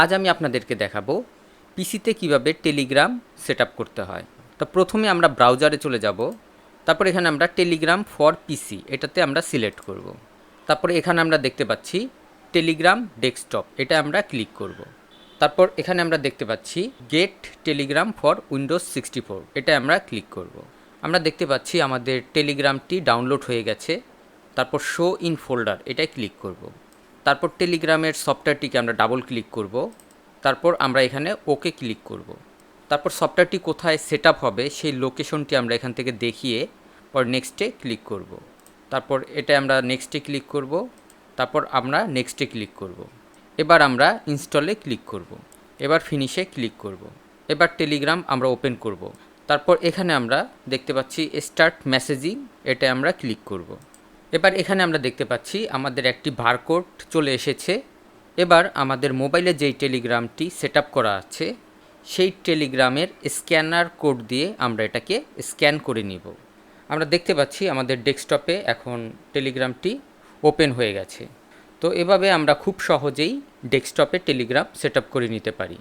আজ আমি আপনাদেরকে দেখাবো পিসিতে কীভাবে টেলিগ্রাম সেট করতে হয় তো প্রথমে আমরা ব্রাউজারে চলে যাব, তারপর এখানে আমরা টেলিগ্রাম ফর পিসি, এটাতে আমরা সিলেক্ট করব। তারপরে এখানে আমরা দেখতে পাচ্ছি টেলিগ্রাম ডেস্কটপ, এটা আমরা ক্লিক করব। তারপর এখানে আমরা দেখতে পাচ্ছি get Telegram for Windows sixty four, এটা আমরা ক্লিক করব। আমরা দেখতে পাচ্ছি আমাদের টেলিগ্রামটি ডাউনলোড হয়ে গেছে, তারপর শো ইন ফোল্ডার এটাই ক্লিক করব। তারপর টেলিগ্রামের সফটওয়্যারটিকে আমরা ডাবল ক্লিক করব। তারপর আমরা এখানে ওকে ক্লিক করব। তারপর সফটওয়্যারটি কোথায় সেট হবে সেই লোকেশনটি আমরা এখান থেকে দেখিয়ে পর নেক্সটে ক্লিক করব। তারপর এটা আমরা নেক্সটে ক্লিক করব। তারপর আমরা নেক্সটে ক্লিক করব। এবার আমরা ইনস্টলে ক্লিক করব। এবার ফিনিশে ক্লিক করব। এবার টেলিগ্রাম আমরা ওপেন করব। তারপর এখানে আমরা দেখতে পাচ্ছি স্টার্ট মেসেজিং এটা আমরা ক্লিক করব। এবার এখানে আমরা দেখতে পাচ্ছি আমাদের একটি বারকোড চলে এসেছে। এবার আমাদের মোবাইলে যেই টেলিগ্রামটি সেট করা আছে, সেই টেলিগ্রামের স্ক্যানার কোড দিয়ে আমরা এটাকে স্ক্যান করে নিব। আমরা দেখতে পাচ্ছি আমাদের ডেস্কটপে এখন টেলিগ্রামটি ওপেন হয়ে গেছে। তো এভাবে আমরা খুব সহজেই ডেস্কটপে টেলিগ্রাম সেট করে নিতে পারি।